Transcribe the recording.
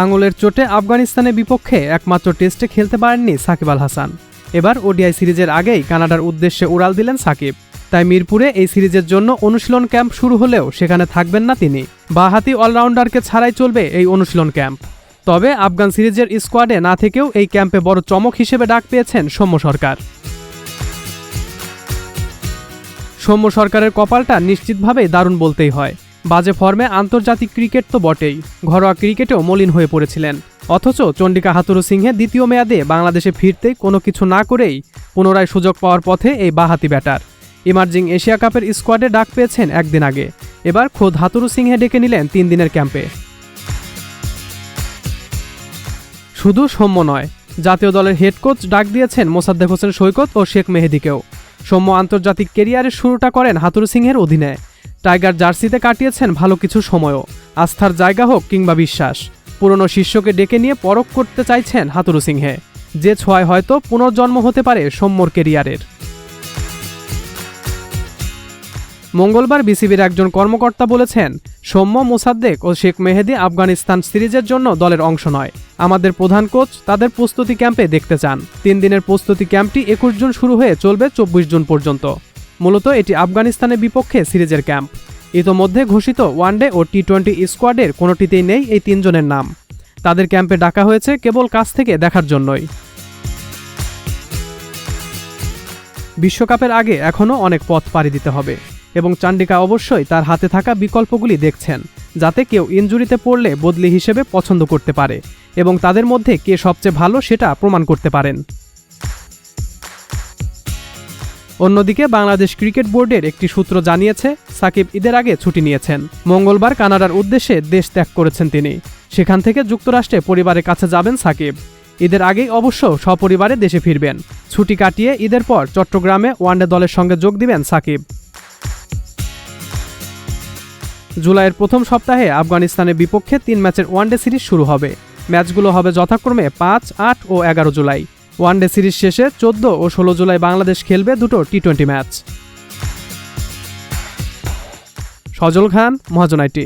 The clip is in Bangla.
আঙুলের চোটে আফগানিস্তানের বিপক্ষে একমাত্র টেস্টে খেলতে পারেননি সাকিব আল হাসান। এবার ওডিআই সিরিজের আগেই কানাডার উদ্দেশ্যে উড়াল দিলেন সাকিব। তাই মিরপুরে এই সিরিজের জন্য অনুশীলন ক্যাম্প শুরু হলেও সেখানে থাকবেন না তিনি। বাহাতি অলরাউন্ডারকে ছাড়াই চলবে এই অনুশীলন ক্যাম্প। তবে আফগান সিরিজের স্কোয়াডে না থেকেও এই ক্যাম্পে বড় চমক হিসেবে ডাক পেয়েছেন সৌম্য সরকার। সৌম্য সরকারের কপালটা নিশ্চিতভাবেই দারুণ বলতেই হয়। বাজে ফর্মে আন্তর্জাতিক ক্রিকেট তো বটেই। ঘরোয়া ক্রিকেটেও মলিন হয়ে পড়েছিলেন। অথচ চণ্ডিকা হাতুরু সিংহে দ্বিতীয় মেয়াদে বাংলাদেশে ফিরতে কোনো কিছু না করেই পুনরায় সুযোগ পাওয়ার পথে এই বাহাতি ব্যাটার। ইমার্জিং এশিয়া কাপের স্কোয়াডে ডাক পেয়েছেন একদিন আগে। এবার খোদ হাতুরু সিংহে ডেকে নিলেন তিন দিনের ক্যাম্পে। শুধু সৌম্য নয়, জাতীয় দলের হেড কোচ ডাক দিয়েছেন মোসাদ্দেক হোসেন সৈকত ও শেখ মেহেদিকেও। সৌম্য আন্তর্জাতিক কেরিয়ারের শুরুটা করেন হাতুরু সিংহের অধীনে। টাইগার জার্সিতে কাটিয়েছেন ভালো কিছু সময়ও। আস্থার জায়গা হোক কিংবা বিশ্বাস, পুরনো শিষ্যকে ডেকে নিয়ে পরখ করতে চাইছেন হাতুরু সিংহে। যে ছোঁয়ায় হয়তো পুনর্জন্ম হতে পারে সৌম্যর কেরিয়ারের। মঙ্গলবার বিসিবির একজন কর্মকর্তা বলেছেন, সৌম্য, মোসাদ্দেক ও শেখ মেহেদি আফগানিস্তান সিরিজের জন্য দলের অংশ নয়। আমাদের প্রধান কোচ তাদের প্রস্তুতি ক্যাম্পে দেখতে চান। তিন দিনের প্রস্তুতি ক্যাম্পটি একুশ জুন শুরু হয়ে চলবে চব্বিশ জুন পর্যন্ত। মূলত এটি আফগানিস্তানের বিপক্ষে সিরিজের ক্যাম্প। ইতোমধ্যে ঘোষিত ওয়ানডে ও টি টোয়েন্টি স্কোয়াডের কোনোটিতেই নেই এই তিনজনের নাম। তাদের ক্যাম্পে ডাকা হয়েছে কেবল কাছ থেকে দেখার জন্যই। বিশ্বকাপের আগে এখনও অনেক পথ পাড়ি দিতে হবে এবং চান্ডিকা অবশ্যই তার হাতে থাকা বিকল্পগুলি দেখছেন, যাতে কেউ ইনজুরিতে পড়লে বদলি হিসেবে পছন্দ করতে পারে এবং তাদের মধ্যে কে সবচেয়ে ভালো সেটা প্রমাণ করতে পারেন। অন্যদিকে বাংলাদেশ ক্রিকেট বোর্ডের একটি সূত্র জানিয়েছে, সাকিব ঈদের আগে ছুটি নিয়েছেন। মঙ্গলবার কানাডার উদ্দেশ্যে দেশ ত্যাগ করেছেন তিনি। সেখান থেকে যুক্তরাষ্ট্রে পরিবারের কাছে যাবেন সাকিব। ঈদের আগেই অবশ্য সপরিবারে দেশে ফিরবেন। ছুটি কাটিয়ে ঈদের পর চট্টগ্রামে ওয়ানডে দলের সঙ্গে যোগ দিবেন সাকিব। জুলাইয়ের প্রথম সপ্তাহে আফগানিস্তানের বিপক্ষে তিন ম্যাচের ওয়ানডে সিরিজ শুরু হবে। ম্যাচগুলো হবে যথাক্রমে পাঁচ, আট ও এগারো জুলাই। ওয়ানডে সিরিজ শেষে চোদ্দ ও ষোলো জুলাই বাংলাদেশ খেলবে দুটো T twenty match. Sajal Khan মহাজনাইটি